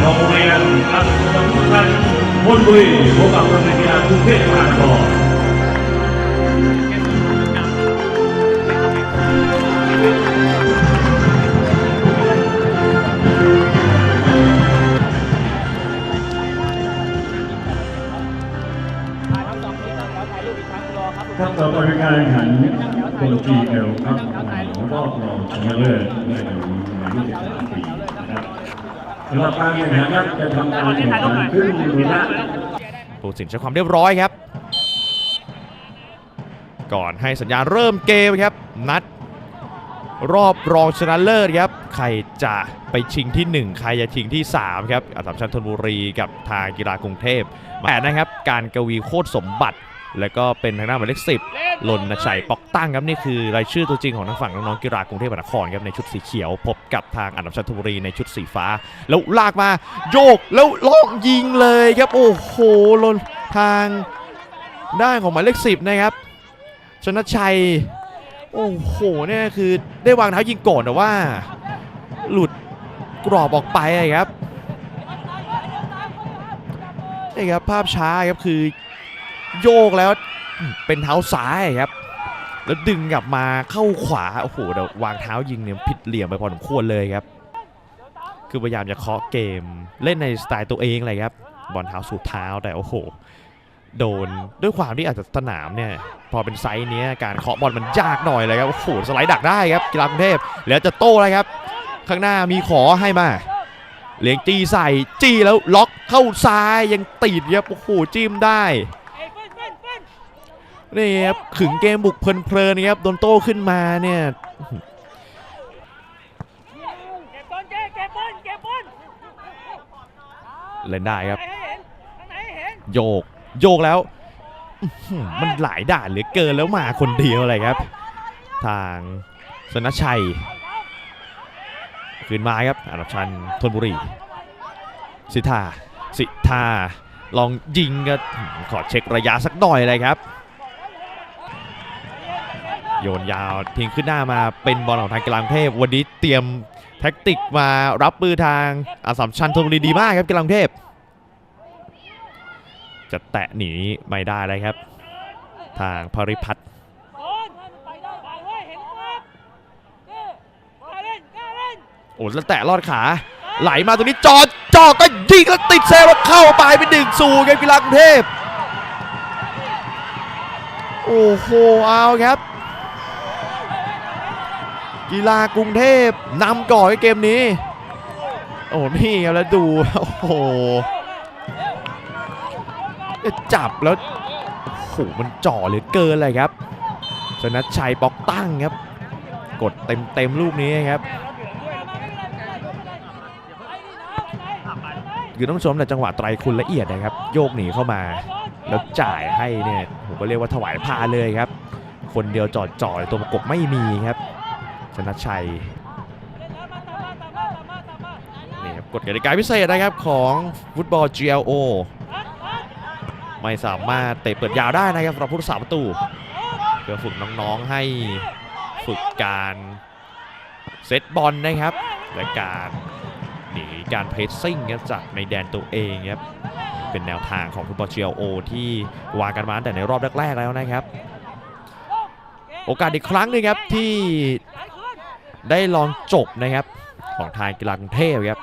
โรงเรียนอัศวินชันมนบุรีพบกับโรงเรียนกีฬากรุงเทพมหานครครับต่อไปเป็นการแข่งขันบน GL ครับรอบรองชนะเลิศในรุ่นอายุ23ปี สำหรับการแข่งขันครับจะทำการแข่งขันขึ้นมีละผู้ตัดสินใช้ความเรียบร้อยครับ ก่อนให้สัญญาณเริ่มเกมครับ นัด รอบรองชนะเลิศครับ ใครจะไปชิงที่ 1 ใครจะชิงที่ 3 ครับอัสสัมชัญธนบุรีกับทางกีฬากรุงเทพแปดนะครับ การกวีโคตรสมบัติ แล้วก็เป็นทางด้านหมายเลขสิบลนชัยปอกตั้งครับนี่คือรายชื่อตัวจริงของทางฝั่งน้องๆกีฬากรุงเทพมหานครครับในชุดสีเขียว พบกับทางอันดับชันธบุรีในชุดสีฟ้า แล้วลากมาโยกแล้วลองยิงเลยครับ โอ้โหลนทางด้านของหมายเลขสิบนะครับชนะชัย โอ้โหเนี่ยคือได้วางเท้ายิงก่อนแต่ว่า หลุดกรอบออกไปอะครับนี่ครับภาพช้าครับคือ โยกแล้วเป็นเท้าซ้ายครับ แล้วดึงกลับมาเข้าขวา โอ้โหเดี๋ยววางเท้ายิงเนี่ยผิดเหลี่ยมไปพอสมควรเลยครับ คือพยายามจะเคาะเกมเล่นในสไตล์ตัวเองเลยครับ บอลเท้าสู่เท้าแต่โอ้โห โดนด้วยความที่อาจจะสนามเนี่ย พอเป็นไซส์เนี้ยการเคาะบอลมันยากหน่อยเลยครับ โอ้โหสไลด์ดักได้ครับกีฬากรุงเทพแล้วจะโต้เลยครับ ข้างหน้ามีขอให้มาเลี้ยงจี้ใส่จี้แล้วล็อกเข้าซ้ายยังติดครับโอ้โหจิ้มได้ นี่ครับขึงเกมบุกเพลินๆนะครับโดนโต้ขึ้นมาเนี่ยเก็บบอลเจ๊เก็บบอลเก็บบอลเล่นได้ครับ โยกโยกแล้ว มันหลายด่านเหลือเกินแล้วมาคนเดียวเลยครับ ทางสนชัยคืนมาครับอันดับชันธนบุรี สิทธาสิทธาลองยิงก็ขอเช็คระยะสักหน่อยเลยครับ โยนยาวทิ้งขึ้นหน้ามาเป็นบอลของทางกีฬากรุงเทพ วันนี้เตรียมแท็กติกมารับมือทางอาสัมชันธนบุรีดีมากครับกีฬากรุงเทพ จะแตะหนีไม่ได้เลยครับ ทางพริพัฒน์โอ้แล้วแตะลอดขา ไหลมาตรงนี้จอดจอดก็ยิงแล้วติดเซฟแล้วเข้าไปเป็นหนึ่งสูครับกีฬากรุงเทพโอ้โหเอาครับ กีฬากรุงเทพนำก่อนในเกมนี้ โอ้นี่ครับแล้วดูโอ้โหจับแล้วโอ้โหมันจ่อเหลือเกินเลยครับชนะชัยปอกตั้งครับ กดเต็มเต็มๆลูกนี้ครับคือต้องชมแต่จังหวะไตรคุณละเอียดนะครับ โยกหนีเข้ามา แล้วจ่ายให้เนี่ยผมก็เรียกว่าถวายพาเลยครับ คนเดียวจอดจ่อยตัวประกบไม่มีครับ นชัยนี่ครับกฎกติกาพิเศษนะครับของฟุตบอล GLO ไม่สามารถเตะเปิดยาวได้นะครับสำหรับผู้รักษาประตูเพื่อฝึกน้องๆให้ฝึกการเซตบอลนะครับ และการหนีการเพรสซิ่งครับจากในแดนตัวเองครับเป็นแนวทางของฟุตบอล GLO ที่วางกันมาตั้งแต่ในรอบแรกๆแล้วนะครับ โอกาสอีกครั้งหนึงครับที่ ได้ลองจบนะครับของทางกีฬากรุงเทพครับ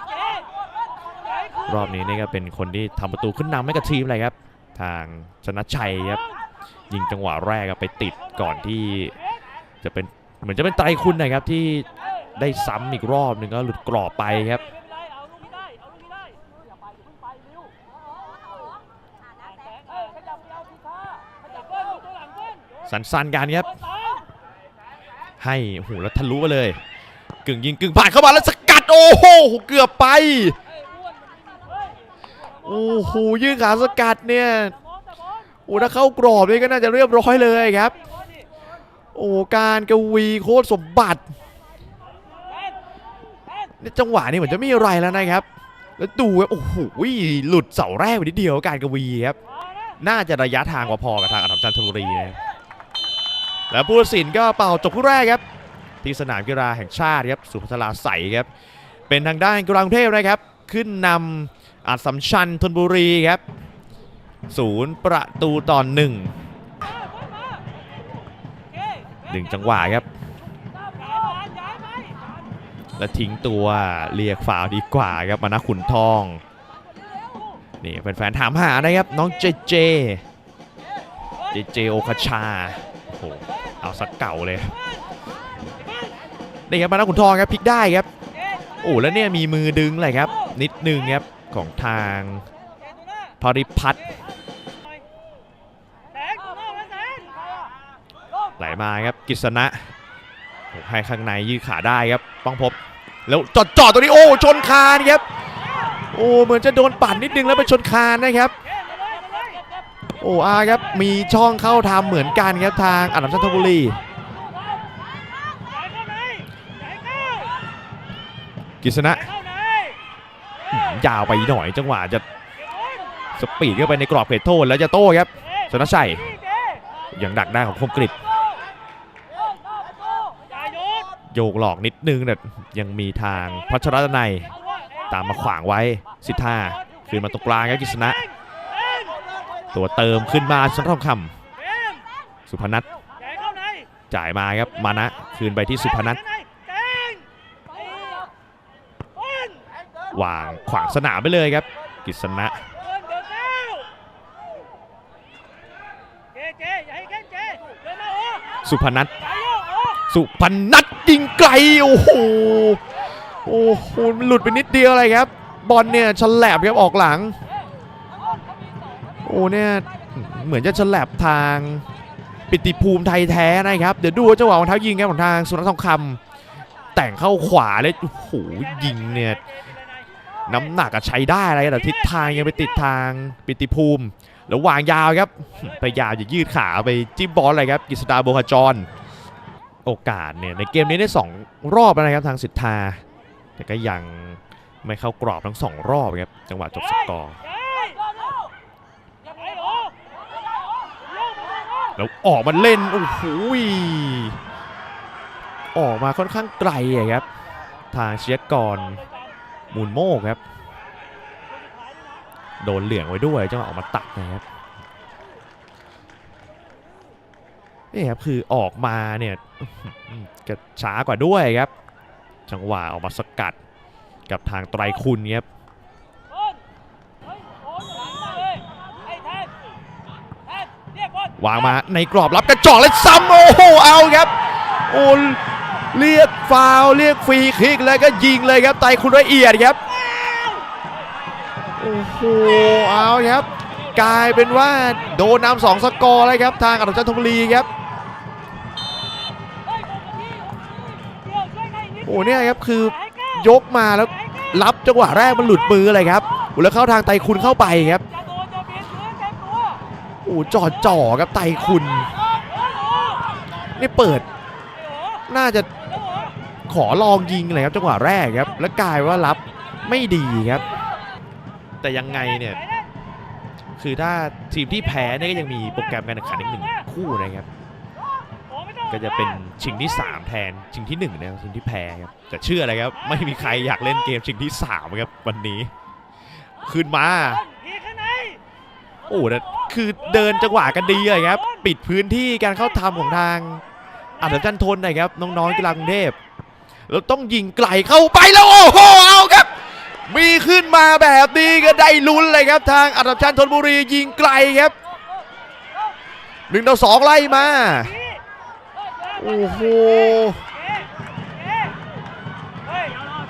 รอบนี้นี่ก็เป็นคนที่ทำประตูขึ้นนำให้กับทีมเลยครับ ทางชนะชัยครับยิงจังหวะแรกไปติดก่อนที่จะเป็นเหมือนจะเป็นไตรคุณนะครับที่ได้ซ้ำอีกรอบหนึ่งก็หลุดกรอบไปครับเอาลูกนี้ได้เอาลูกนี้ได้อย่าไปอย่าเพิ่งไปเร็วเออขยับไปเอาทีท่าขยับเบิ้ลลูกตัวหลังเบิ้ลสันๆกันครับ ให้โอ้โหแล้วทะลุไปเลย กึ่งยิงกึ่งผ่านเข้ามาแล้วสกัดโอ้โหเกือบไปโอ้โหยืดขาสกัดเนี่ยโอ้ถ้าเข้ากรอบนี่ก็น่าจะเรียบร้อยเลยครับ โอ้การกวีโคตรสมบัตินี่จังหวะนี้เหมือนจะไม่มีอะไรแล้วนะครับ แล้วดูครับโอ้โหหลุดเสาแรกไปนิดเดียวการกวีครับ น่าจะระยะทางพอๆกับทางอันดับจันทบุรีนะครับ แล้วผู้ตัดสินก็เป่าจบคู่แรกครับ ที่สนามกีฬาแห่งชาติครับสุพัชราใสครับ เป็นทางด้านกรุงเทพนะครับ ขึ้นนำอัสสัมชัญธนบุรีครับศูนย์ประตูต่อหนึ่งหนึ่งจังหวะครับ และทิ้งตัวเรียกฝาวดีกว่าครับมานะขุนทองนี่แฟนๆถามหานะครับ น้องเจเจ เจเจโอคาชาโอ้โห เอาสักเก่าเลยนี่ครับมานะขุนทองครับพลิกได้ครับโอ้แล้วเนี่ยมีมือดึงเลยครับ นิดนึงครับของทางพริพัฒน์ไหลมาครับกิษณะให้ข้างในยืดขาได้ครับป้องพบ แล้วจอดจอดตัวนี้โอ้ชนคานครับโอ้เหมือนจะโดนปั่นนิดนึงแล้วไปชนคานนะครับ โอ้อาครับ มีช่องเข้าทำเหมือนกันครับทางอันดับชันทบุรี กิษณะยาวไปหน่อยจังหวะจะสปีดเข้าไปในกรอบเขตโทษแล้วจะโต้ครับชนะชัยยังดักได้ของคมกริบโยกหลอกนิดนึงแต่ยังมีทางพัชรตนัยตามมาขวางไว้สิทธาคืนมาตรงกลางครับกิษณะ ตัวเติมขึ้นมาชนะทองคำสุพนัทจ่ายมาครับมานะคืนไปที่สุพนัทวางขวางสนามไปเลยครับ กิษณะสุพนัทสุพนัทยิงไกล โอ้โหโอ้โหมันหลุดไปนิดเดียวเลยครับ บอลเนี่ยฉลับครับออกหลัง เนี่ยเหมือนจะฉลับทางปิติภูมิไทยแท้นะครับ เดี๋ยวดูจังหวะของเท้ายิงครับของทางสุนัขทองคำแต่งเข้าขวาเลยโอ้โหยิงเนี่ยน้ำหนักอะใช้ได้อะไรแต่ทิศทางยังไปติดทางปิติภูมิ แล้ววางยาวครับพยายามจะยืดขาไปจิ้มบอลเลยครับกิษดาโบคาจร โอกาสเนี่ยในเกมนี้ได้ 2 รอบแล้วนะครับทางสิทธา แต่ก็ยังไม่เข้ากรอบทั้ง 2 รอบครับจังหวะจบสกอร์ แล้วออกมาเล่น โอ้โหออกมาค่อนข้างไกลอะครับ ทางเชียกรมูลโมกครับ โดนเหลืองไว้ด้วยจังหวะออกมาตัดนะครับนี่ครับคือออกมาเนี่ยอื้อหือก็ช้ากว่าด้วยครับ จังหวะออกมาสกัดกับทางไตรคุณครับ วางมาในกรอบรับกระจอกเลยซ้ำโอ้โหเอาครับโอ้เรียกฟาวเรียกฟรีคิกแล้วก็ยิงเลยครับไตคุณละเอียดครับโอ้โหเอาครับ กลายเป็นว่าโดนนำสองสกอร์แล้วครับ ทางอันดับจันทบุรีครับโอ้เนี่ยครับคือยกมาแล้วรับจังหวะแรกมันหลุดมือเลยครับแล้วเข้าทางไตคุณเข้าไปครับ โอ้จอดจ่อครับไตคุณ นี่เปิด น่าจะขอลองยิงเลยครับจังหวะแรกครับ แล้วกลายว่ารับไม่ดีครับ แต่ยังไงเนี่ย คือถ้าทีมที่แพ้เนี่ยก็ยังมีโปรแกรมการแข่งขันอีกหนึ่งคู่นะครับ ก็จะเป็นชิงที่ 3 แทนชิงที่1นะครับชิงที่แพ้ครับแต่เชื่ออะไรครับ ไม่มีใครอยากเล่นเกมชิงที่3ครับวันนี้ ขึ้นมา โอ้แต่คือเดินจังหวะกันดีเลยครับ ปิดพื้นที่การเข้าทำของทางอัศจันทนนะครับน้องๆกีฬากรุงเทพแล้วต้องยิงไกลเข้าไปแล้วโอ้โหเอาครับ มีขึ้นมาแบบนี้ก็ได้ลุ้นเลยครับ ทางอัศจันทนบุรียิงไกลครับหนึ่งต่อสองไล่มาโอ้โห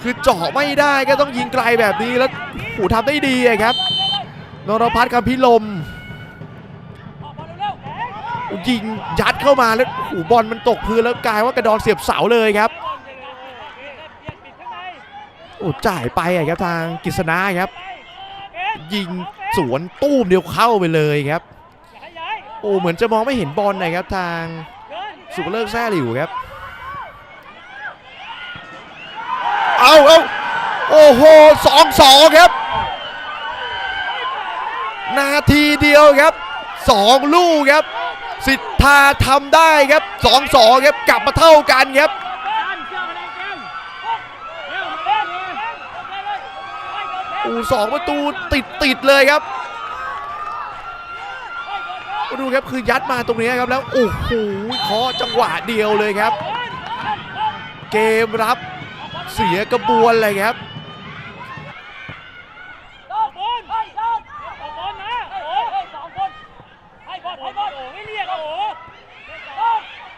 คือเจาะไม่ได้ก็ต้องยิงไกลแบบนี้แล้วโอ้ทำได้ดีครับ นรพัฒน์คำพิลมยิงยัดเข้ามาแล้วโอ้โหบอลมันตกพื้นแล้วกลายว่ากระดอนเสียบเสาเลยครับโอ้จ่ายไปอะครับทางกฤษณาครับ ยิงสวนตู้มเดียวเข้าไปเลยครับโอ้เหมือนจะมองไม่เห็นบอลนะครับทางสุภเลิกแซ่หลิวครับเอาเอาโอ้โหสองสองครับ นาทีเดียวครับสองลูกครับ สิทธาทำได้ครับสองสองครับกลับมาเท่ากันครับอูสองประตูติดติดเลยครับดูครับคือยัดมาตรงนี้ครับแล้วโอ้โหเคาะจังหวะเดียวเลยครับ เกมรับเสียกระบวนเลยครับ ออกบอลให้ออกบอลนะโอ้ยสองคนให้บอลให้บอลโอ้ไม่เรียกโอ้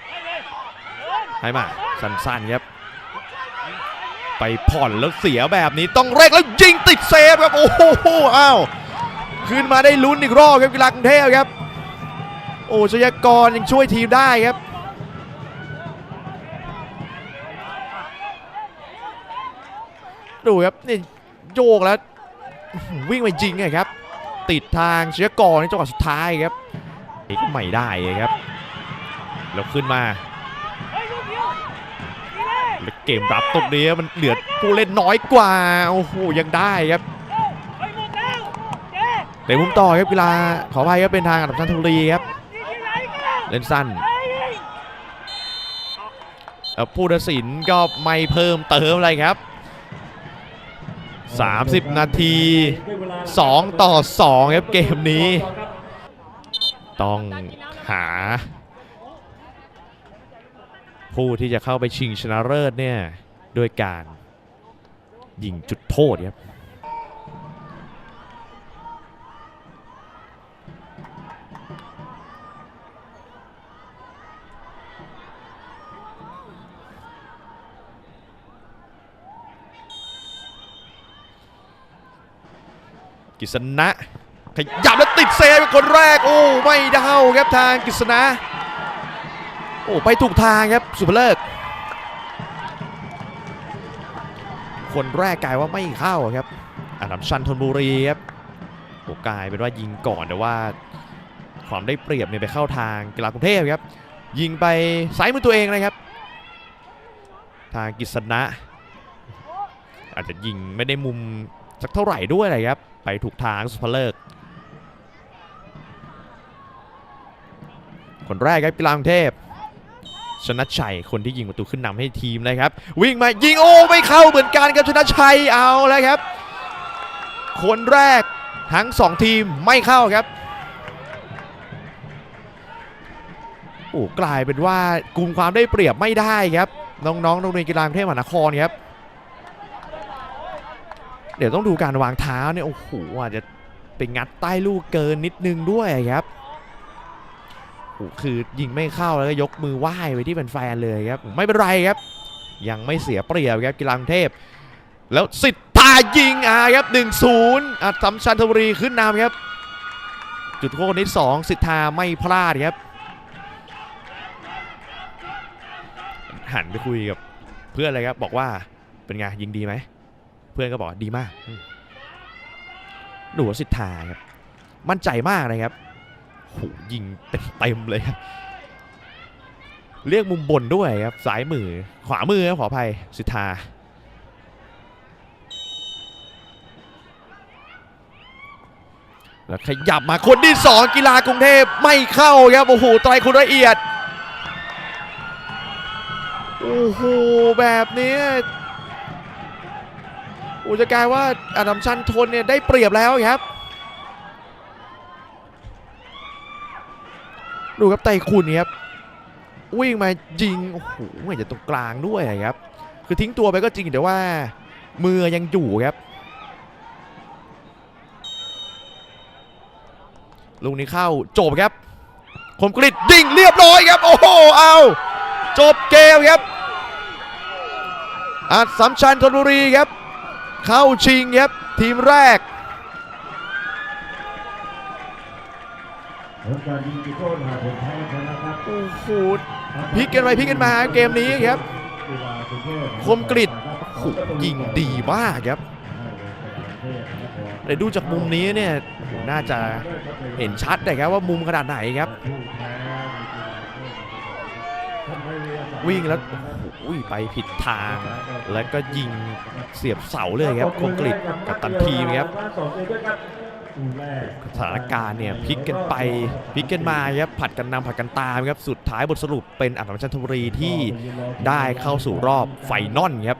ให้เลยเดิน ให้มาสั้นๆครับ ไปผ่อนแล้วเสียแบบนี้ต้องเร่งแล้วยิงติดเซฟครับ โอ้โหอ้าวขึ้นมาได้ลุ้นอีกรอบครับกีฬากรุงเทพครับ โอ้ชยกรยังช่วยทีมได้ครับดูครับนี่โยกแล้ววิ่งไปจริงไงครับ ติดทางชยกรในจังหวะสุดท้ายครับเอกไม่ได้ครับแล้วขึ้นมา เฮ้ยลูกเดียวดี เกมรับตรงนี้มันเหลือผู้เล่นน้อยกว่า โอ้โห ยังได้ครับเตะมุมต่อครับกีฬาขออภัยครับเป็นทางอันดับชันทุรีครับ เล่นสั้นผู้ตัดสินก็ไม่เพิ่มเติมอะไรครับ 30 นาที 2 ต่อ 2 ครับเกมนี้ ต้องหา ผู้ที่จะเข้าไปชิงชนะเลิศเนี่ยด้วยการยิงจุดโทษครับกิษณะขยับแล้วติดเซฟเป็นคนแรก โอ้ ไม่เด้าครับทางกิษณะ อ้ไปถูกทางครับสุภเลิก คนแรกกลายว่าไม่เข้าครับอันดับชันธนบุรีครับโอ้กลายเป็นว่ายิงก่อนแต่ว่า ความได้เปรียบเนี่ยไปเข้าทางกีฬากรุงเทพครับ ยิงไปซ้ายมือตัวเองนะครับ ทางกิษณะ อาจจะยิงไม่ได้มุมสักเท่าไหร่ด้วยเลยครับ ไปถูกทางสุภเลิกคนแรกครับกีฬากรุงเทพ ชนะชัยคนที่ยิงประตูขึ้นนำให้ทีมนะครับ วิ่งมายิงโอ้ไม่เข้าเหมือนกันครับชนะชัยเอาแล้วครับ คนแรกทั้งสองทีมไม่เข้าครับโอ้กลายเป็นว่ากลุ่มความได้เปรียบไม่ได้ครับ น้องๆโรงเรียนกีฬากรุงเทพมหานครครับ เดี๋ยวต้องดูการวางเท้าเนี่ยโอ้โหอาจจะไปงัดใต้ลูกเกินนิดนึงด้วยครับ คือยิงไม่เข้าแล้วก็ยกมือไหว้ไปที่แฟนๆเลยครับ ไม่เป็นไรครับ ยังไม่เสียเปรียบครับกีฬากรุงเทพ แล้วสิทธายิงอ่าครับ 1-0อัดสัมชันธบุรีขึ้นนำครับ จุดโทษนี้2สิทธาไม่พลาดครับ หันไปคุยกับเพื่อนเลยครับบอกว่าเป็นไงยิงดีไหม เพื่อนก็บอกดีมากอืมดูว่าสิทธาครับมั่นใจมากนะครับ โหยิงเต็มๆเลยครับ เรียกมุมบนด้วยครับซ้ายมือขวามือครับขออภัยสิทธาแล้วขยับมาคนที่ 2 กีฬากรุงเทพไม่เข้าครับโอ้โหไตรคุณละเอียดโอ้โหแบบนี้อ้จกลายว่าอดัมชันทนเนี่ยได้เปรียบแล้วครับ ดูครับไตคุณครับวิ่งมายิงโอ้โหเหมือนจะตรงกลางด้วยครับ คือทิ้งตัวไปก็จริงแต่ว่ามือยังอยู่ครับลูกนี้เข้าจบครับคมกริดยิงเรียบร้อยครับ โอ้โหเอาจบเกมครับอัดสัมชันธนบุรีครับ เข้าชิงครับทีมแรก ผลการยิงจุด โอ้โหพลิกกันไปพลิกกันมาเกมนี้ครับ คมกริดโอ้ยิงดีมากครับแต่ดูจากมุมนี้เนี่ยน่าจะเห็นชัดเลยครับว่ามุมขนาดไหนครับ วิ่งแล้วโอ้โหไปผิดทาง แล้วก็ยิงเสียบเสาเลยครับคมกริดกับตันทีมครับ สถานการณ์เนี่ยพลิกกันไปพลิกกันมาครับผัดกันนำผัดกันตามครับสุดท้ายบทสรุปเป็นอัลลัมชันทบุรีที่ได้เข้าสู่รอบไฟนอลครับ